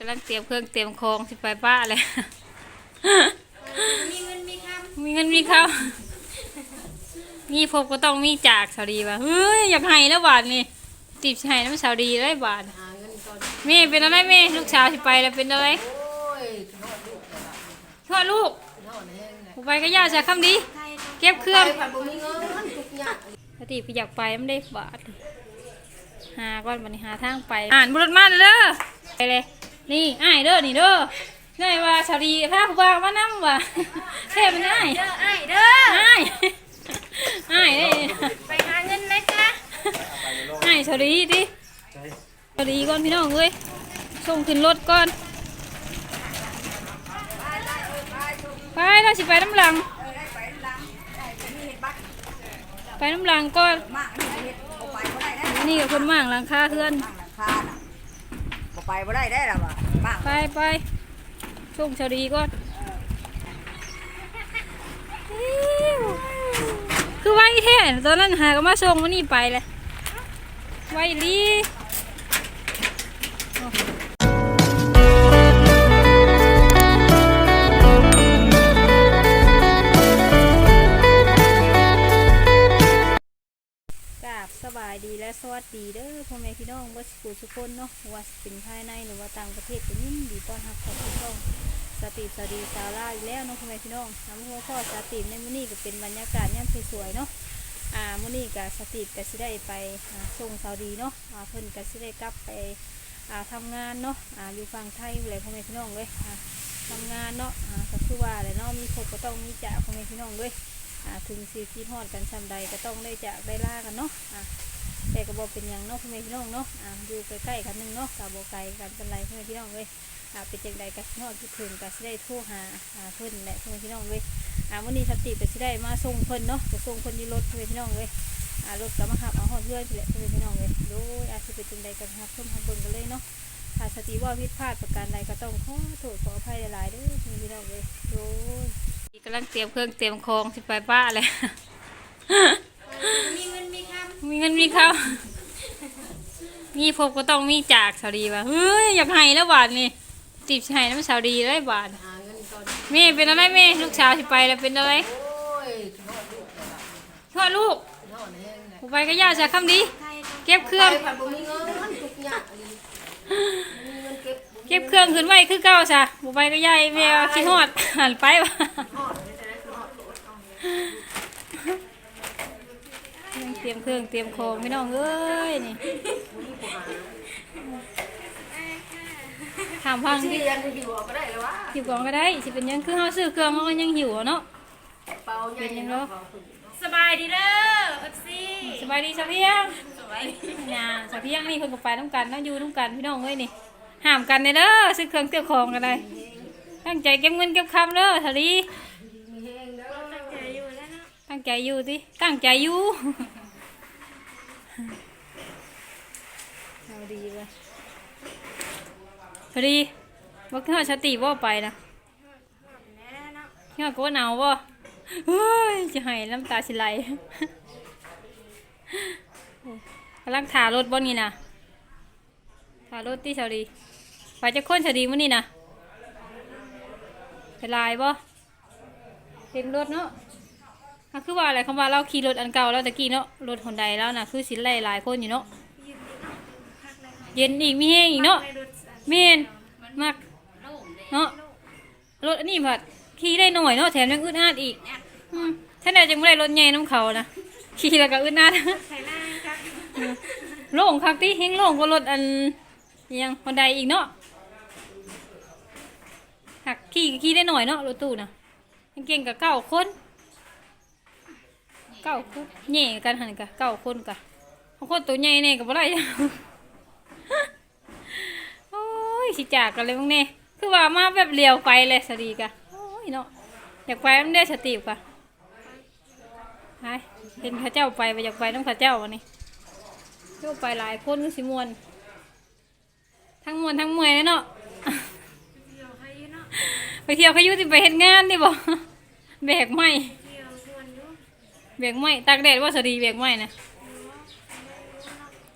กำลังเตรียมเครื่องเตรียมของสิไปป้าเลยมีเงินมีคมีเงินมีข้าวมีพบก็ต้องมีจากสาวดีว่ะเฮ้ยอยากให้แล้วบาทนี่ติบสิให้น้ำสาวดีได้บาทหาเงินก่อนแม่เป็นอะไรแม่ลูกสาวสิไปแล้วเป็นอะไรโอ้ยทอดลูกแต่ละทอดลูกทอดแห้งเลยผมไปก็ย่าจะคำดี เก็บเครื่องไปผ่านบ่มีเงินทุกอย่างปกติพี่อยากไปมันได้บาทหาก่อนบันนี้หาทางไป อ่านบุรุษมาเด้อไปเลย นี่อ้ายเด้อนี่เด้อนี่ว่าสารีพาผู้บ่าวมานั่งว่ะเท่มันอ้ายเด้อไอ้เด้ออ้ายอ้ายเด้ไปหาเงินนะจ๊ะอ้ายสารีดิสารีก่อนพี่น้องเอ้ยส่งขึ้นรถก่อนไปเราสิไปน้ำหลังไปน้ำหลังก่อนมากนี่เฮ็ดบ่ไปบ่ได้ได้นี่กับคนมั่งหลังคาเพื่อนหลังคาน่ะบ่ ไปบ่ได้ได้ล่ะว่ะมาไปไปช่วงชรีก่อนอิ๊วคือไวแท้ตอนนั้นหาก็มาส่งวันนี้ไปเลยไวลี บสบายดีและสวัสดีเด้อพ่อแม่พี่น้องว่าสกุสุคนเนาะว่าสิเป็นภายในหรือว่าต่างประเทศก็ยินดีต้อนรับข้าสู่ช่องสติสวัสดีสาวลาอีกแล้วเนาะพ่อแม่พี่น้องน้ำหัวข้อสติในมื้อนี้ก็เป็นบรรยากาศย่านสวยๆเนาะอ่ามื้อนี้ก็สติก็สิได้ไปส่งสาวดีเนาะอ่าเพิ่นก็สิได้กลับไปอ่าทำงานเนาะอ่าอยู่ฝั่งไทยเลยพ่อแม่พี่น้องเลยอ่าทำงานเนาะอ่าก็คือว่าอะไรเนาะมีครบก็ต้องมีจ่าพ่อแม่พี่น้องเลย ถึงสีคิดฮอดกันซ้ำใดก็ต้องได้จากได้ล่ากันเนาะแต่ก็บอกเป็นอย่างเนาะพ่อแม่พี่น้องเนาะอยู่ใกล้ๆกันหนึงเนาะกาบไกลกันเป็นไรพ่อแม่พี่น้องเลยเป็นจังใดก็นอดคิดถึงก็สิได้โทรหาอ่าเพิ่นแหละพ่อแม่พี่น้องเลยอ่าวันนี้สติก็สิได้มาส่งเพิ่นเนาะจะส่งเพิ่นที่รถพ่อแม่พี่น้องเลยรถก็มาขับเอาฮอดเพื่อนแหละพ่อแม่พี่น้องเลยโดยอาจจะเป็นจังใดกันครับเพิ่มทำเบิ่งกันเลยเนาะถ้าสติว่าผิดพลาดประการใดก็ต้องขอโทษขออภัยหลายๆเด้อพ่อแม่พี่น้องเลยโดย กำลังเตรียมเครื่องเตรียมของสิไปป้าเลยมีเงินมีคมีเงินมีข้าวมีพบก็ต้องมีจากสาวดีว่ะเฮ้ยอยากให้แล้วบาทนี่ติบสิให้น้ำสาวดีได้บาทำหาเงินก่อนแม่เป็นอะไรแม่ลูกสาวสิไปแล้วเป็นอะไรโอ้ยทอดลูกแต่ละทอดลูกทอดแห้งเลยผมไปก็ย่าจะคำดี เก็บเครื่องไปผ่านบ่มีเงินทุกอย่างเลยมีเงินเก็บบ่มีเก็บเครื่องขึ้นไว้คือเก่าซะผมไปก็ย่าแม่ว่าขี้ฮอดหันไปว่ะ ทอดเลยจะได้ทอดโลดเอาเนี่ย เต รียมเครื่องเตรียมของพี่น้องเอ้ยนี่ถามพังที่ดิเรียนอยู่เอาก็ได้แล้ววะหิวของก็ได้สิเป็นหยังคือเฮาซื้อเครื่องเฮาก็ยังหิวอะเนาะเปล่าใหญ่เป็นยังไงเนาะสบายดีเด้อเอฟซีสบายดีสะเพียงสบายดีเนี่ยสะเพียงนี่เพิ่นก็ไปน้ำกันเนาะอยู่น้ำกันพี่น้องเอ้ยนี่ห้ามกันเด้อเด้อซื้อเครื่องเตี้ยวของกันเลยตั้งใจเก็บเงินเก็บคำเด้อสาลีมีแห้งเด้อใจอยู่แล้วเนาะตั้งใจอยู่ติตั้งใจอยู่ เอาดีเว้ยสาลีบ่คิดฮอดสติบ่ไปนะแน่เนาะคิดฮอดก็ว่าหนาวบ่เฮ้ยจะให้น้ำตาสิไหลกำลังถ่ารถบ่นี่นะถ่ารถที่สาลีไปจะค้นสาลีมื้อนี่นะไปลายบ่เห็นรถเนาะ คือว่าอะไรคำว่าเราขี่รถอันเก่าแล้วตะกี้เนาะรถหนใดแล้วนะคือสิไล่หลายคนอยู่เนาะเย็นอีกมีแห้งอีกเนาะเมนมักเนาะรถอันนี้ผัดขี่ได้หน่อยเนาะแถมยังอึดอัดอีกอืมถ้าไหนจะไม่ได้รถใหญ่น้ำเขานะขี่แล้วก็อึดอัดโล่งคักติเฮงโล่งกว่ารถอันยังคนใดอีกเนาะหักขี่ขี่ได้หน่อยเนาะรถตู้นะยังเก่งกับเก้าคน เก้าคนแย่กันหันกะเก้าคนกะบางคนตัวใหญ่เนี่ยกับอะไรโอ้ยสิจากกันเลยมึงเนี่ยคือว่ามาแบบเลียวไปเลยสดีกะโอ้ยเนาะอยากไปมันได้สติกะไปเห็นเข้าเจ้าไปไปอยากไปต้องเข้าเจ้าวันนี้เที่ยวไปหลายคนก็สิมวนทั้งมวนทั้งมวยเลยเนาะเที่ยวให้อยู่เนาะไปเที่ยวเขาอยุติไปเห็นงานดิบ่แบกไม้ เที่ยวชวนอยู่ แบกไม้ตากแดดว่าสวัสดีแบกไม้นะ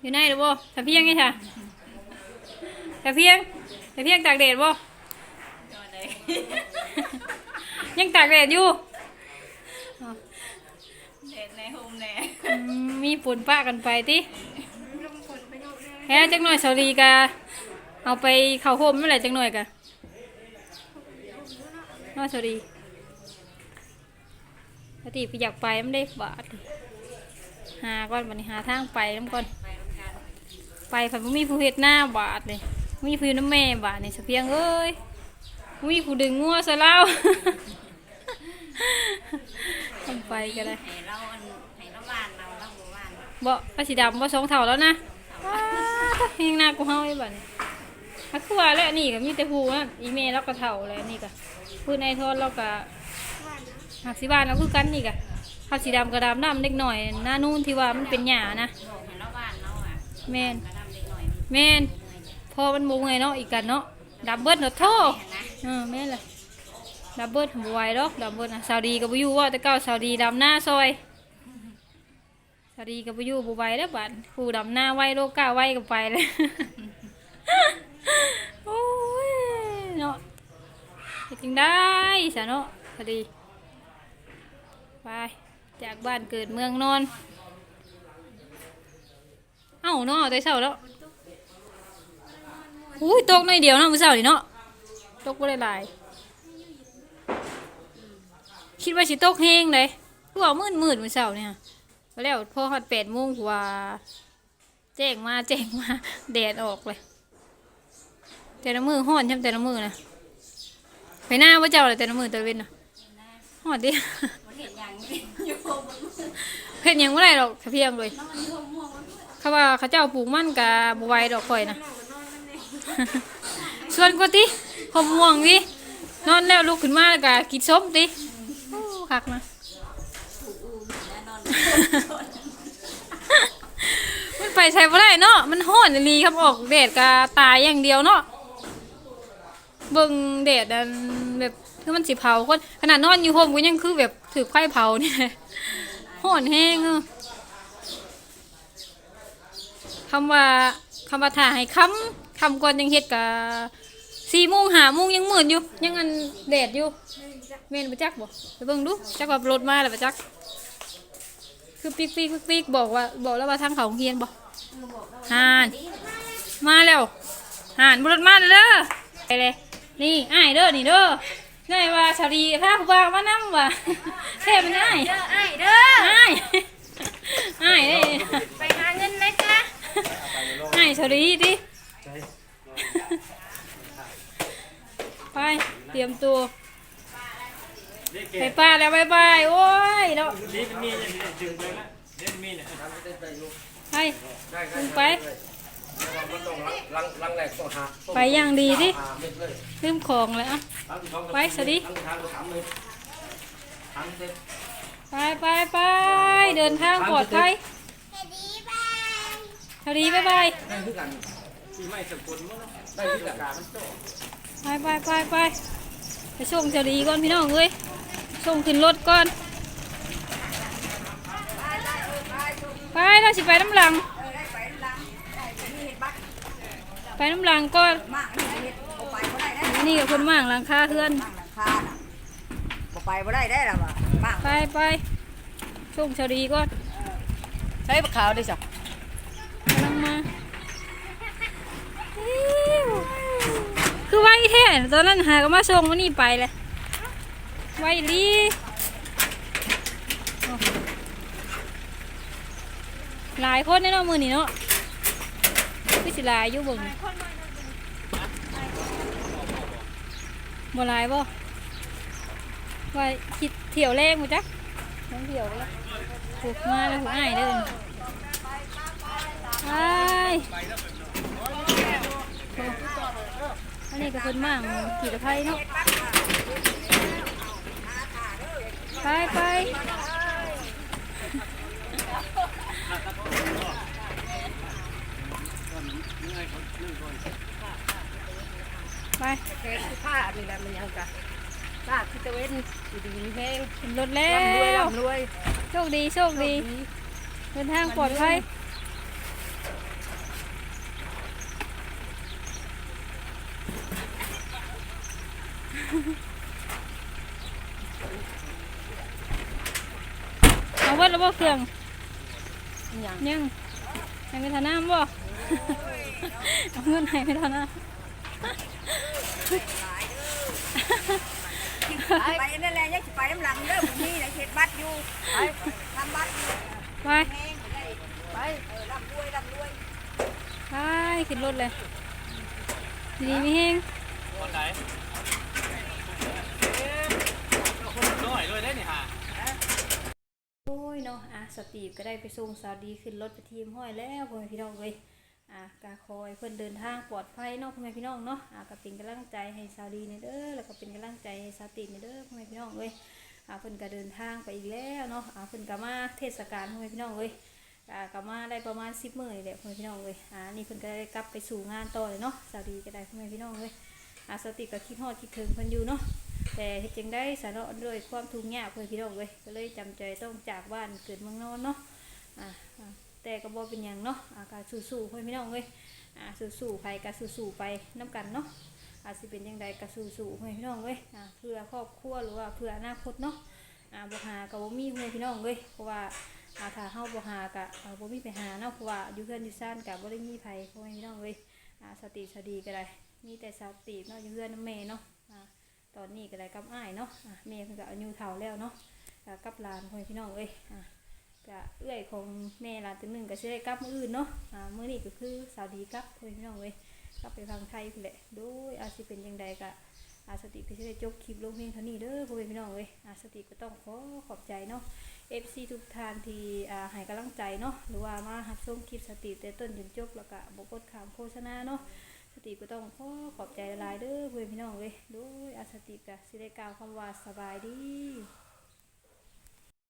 อยู่ไหนหรือบ่ตะเพียงไงค่ะตะเพียงไปเพียงตากแดดบ่ยังตากแดดอยู่เด็ดในโฮมแน่อืมมีฝนป้ากันไปติลงฝนไปโน่นเลยแฮ่จักหน่อยสาลีกะเอาไปเข้าโฮมเมื่อไหร่จักหน่อยกะน้อย สาลีปกติพี่อยากไปมันได้บาทหาก่อนบัดนี้หาทางไปน้ำก่อน ไปทำงานไปผัดบ่มีผู้เฮ็ดหน้าบาทเลยบ่มีผู้อยู่น้ำแม่บาทนี่สะเพียงเอ้ยบ่มีผู้ดึงงัวซะแล้วทำไปก็ได้ให้เราอันให้เราบ้านเราเราบ่บ้านบ่ปลาสีดำบ่สองเท่าแล้วนะว้าวเฮงหน้ากูเฮาไอ้บัดนี้ฮักคือว่าแล้วนี่ก็มีแต่ผู้นะอีเมลเราก็เท่าแล้วนี่ก็ผู้นายโทนเราก็ หักสิบ้านเราคือกันนี่ก็ข้าสีดำกระดำดำเล็กหน่อยหน้านู่นที่ว่ามันเป็นหญ้านะบอกให้าบานเราอะแมนเล็กหน่อยแม่นพอมันบ่เมื่อยเนาะอีกกันเนาะดับเบิลเนาะโทเห็นนะเออแม่เลยดับเบิลบ่ไวดอกดับเบิลนะซาวดีก็บ่อยู่ว่าแต่เก่าซาวดีดำหน้าซอยซาวดีก็บ่อยู่บ่ไวแล้วบัดผู้ดำหน้าไวโลกาไวก็ไปเลยโอ้ยเนาะเฮ็ดจังได้ซะเนาะซาวดี ไปจากบ้านเกิดเมืองนอน เอ้าเนาะแต่เช้าแล้วอุ้ยตกหน่อยเดียวเนาะมื้อเช้านี่เนาะตกบ่ได้หลาย คิดว่าสิตกแห้งเลยคือว่ามืดมืดมื้อเช้าเนี่ยแล้วพอฮอด8โมงกว่าแจ้งมาแจ้งมาแดดออกเลย แต่ละมือฮ้อนช่ำแต่ละมือนะไปหน้าว่าเจ้าเลยแต่ละมือตะเวนนะฮ้อนดิ ห็นอย่างนี้อยู่โฮมมันมืดเฮ็ดหยังบ่ได้หรอกแค่เพียงเลยแล้วมันอยู่ม่วงมันมืดเขาว่าเขาเจ้าปลูกมันกะบ่ไหวดอกข่อยนะนอนก็นอนมันเลยส่วนกว่าติหอมม่วงดินอนแล้วลุกขึ้นมาแล้วก็กินส้มติโอ้คักนะ ถูกอูแน่นอนมันไปใช้บ่ได้เนาะมันร้อนอีหลีครับออกแดดก็ตายอย่างเดียวเนาะเบิ่งแดดอันแบบคือมันสิเผาคนขนาดนอนอยู่โฮมก็ยังคือแบบ ถือไฟเผาเนี่ร้อนแห้งคำว่าคำว่าถ่าให้คำคำก่อนยังเฮ็ดกะสี่โมงหาโมงยังมืดอยู่ ยังอันแดดอยู่แม่นบ่จักบ่ไปเบิ่งดูจักว่ารถมาแล้วบ่จัก คือปิ๊กปิ๊กปิ๊กปิ๊กบอกว่า บอกแล้วว่าทางเขาเรียนบ่ห่านมาแล้วห่านบุรุษมาเด้อไปเลยนี่อ้ายเด้อนี่เด้อ นี่ว่าชาวดีถ้าผู้บ่าวมานั่ว่ะแค่มันอ้ายเด้อไอ้เด้ออ้ายอ้ายเด้ไปหาเงินนะจ๊ะอ้ายชาวดีดิไปเตรียมตัวไปป้าแล้วบายบายโอ้ยเนาะนี่เป็นมีดเนี่ยดึงไปแล้วเล่นมีดเนี่ยไปขึ้นไป ไปอย่างดีดิหาเม็ดเลยลืมของเลยอะลังที่สองไปสวัสดีลังที่ทางก็สามเลยทางเต็มไปไปไปเดินทางปลอดภัยสวัสดีบายบายได้ที่กันที่ไม่สกุลมั้งได้ที่กันไปไปไปไปไปส่งเจดีก่อนพี่น้องเอ้ยส่งขึ้นรถก่อนไปเราสิไปน้ำหลัง ไป น้ำหลังก็มากนี่เฮ็ดบ่ไปบ่ได้ได้นี่กับคนมั่งหลังคาเพื่อนตั้งราคาน่ะบ่ไปบ่ได้ได้ล่ะว่ะบ้างไปไปส่วงเจดีก่อนใช้บักขาวได้จ้ะกำลังมาอิ๊วคือไวแท้ตอนนั้นหาก็มาส่งวันนี้ไปเลยไวลีโอ้หลายคนแน่เนอนมือนี่เนาะ สิลายอยู่เบิ่งบ่ลายบ่ว่าคิดเที่ยวแรงมั้จ๊ะน้องเที่ยวแล้วถูกมาแล้วถูกอ้ายเด้อไปอันนี้ก็คนมั่งขี่ตะไคร้เนาะไปไป ไปแค่คือผ้านี่แหละมันยังกะลากที่ตะเวนอยู่ดีมีแห้งขึ้นรถแล้ร่ำรวยวร่ำรวยโชคดีโชคดีเดินทางปลอดภัยเอาไว้แล้วบ่เครื่องยังยังยังไม่ทาน้ำบ่ เอาเงินให้ไม่ทาน้ไปนั่นแหละยังสิไปน้ำหลังเด้อผมนี่นะเฮ็ดบัตรอยู่ไปทำบัตรอยู่ำไปแห้งได้ไปเออร่ำรวยร่ำรวยไปขึ้นรถเลยดีไม่แห้งคนไหนคนน้อยด้วยได้นี่ฮะโอ้ยเนาะอะสตีฟก็ได้ไปส่งสาวดีขึ้นรถไปทีมห้อยแล้วพ่อแม่พี่น้องเลย อะกาคอยเพื่อนเดินทางปลอดภัยนาะพ่อแม่พี่น้องเนาะอะก็เป็นกำลังใจให้สาวดีในเด้อแล้วก็เป็นกำลังใจให้สาตีในเด้อพ่อแม่พี่น้องเลยอะเพื่อนก็เดินทางไปอีกแล้วเนาะอะเพื่อนก็มาเทศกาลพ่อแม่พี่น้องเลยอะก็มาได้ประมาณสิบหมื้อนี่แหละพ่อแม่พี่น้องเลยอะนี่เพื่อนก็ได้กลับไปสู่งานต่อเลยเนาะสาวดีก็ได้พ่อแม่พี่น้องเลยอะสติก็คิดฮอดคิดถึงเพิ่อนอยู่เนาะแต่เฮ็ดจังได้สาระด้วยความทุกข์ยากเพื่อนพี่น้องเลยก็เลยจำใจต้องจากบ้านเกิดเมืองนอนเนาะอ่าอ่า แต่ก็บ่เป็นหยังเนาะอาการสู้ๆเพื่อนพี่น้องเลยอ่าสู้ๆไปก็สู้ๆไปน้กันเนาะอาจสิเป็นจังใดก็สู้ๆเพื่อนพี่น้องเลยอ่าเพื่อครอบครัวหรือว่าเพื่ออนาคตเนาะอ่าบ่หาก็บ่มีเพื่อนพี่น้องเลยเพราะว่าอาถ้าเฮาบ่หาก็อ่าบ่มีไปหาเนาะเพราะว่าอยู่เพื่อนอยู่ซ่านก็บ่ได้มีไผเพื่อนพี่น้องเลยอ่าสติสดีก็ได้มีแต่สติเนาะอยู่เพื่อนนำแม่เนาะอ่าตอนนี้ก็ได้กับอ้ายเนาะอะแม่เพิ่นก็อายุเฒ่าแล้วเนาะกับหลานเพื่อแม่พี่น้องเอ้ยอะ ก็เอื้อยของแม่หลานตัวหนึ่งก็สิได้กลับมืออื่นเนาะอ่ามื้อนี้ก็คือสาวดีกลับพ่อพี่น้องเอ้ยกลับไปฟังไทยพุ่นแหละโดยอาจสิเป็นจังใดก็อาสติก็สิได้จบคลิปลงเพียงเท่านี้เด้อพ่อพี่น้องเอ้ยอาสติก็ต้องขอขอบใจเนาะ FC ทุกท่านที่อ่าให้กำลังใจเนาะหรือว่ามารับชมคลิปสติแต่ต้นจนจบแล้วก็บ่กดข้ามโฆษณาเนาะสติก็ต้องขอขอบใจหลายๆเด้อเพื่อนพี่น้องเลยโดยอาสติกะสิได้กล่าวคำว่าสบายดี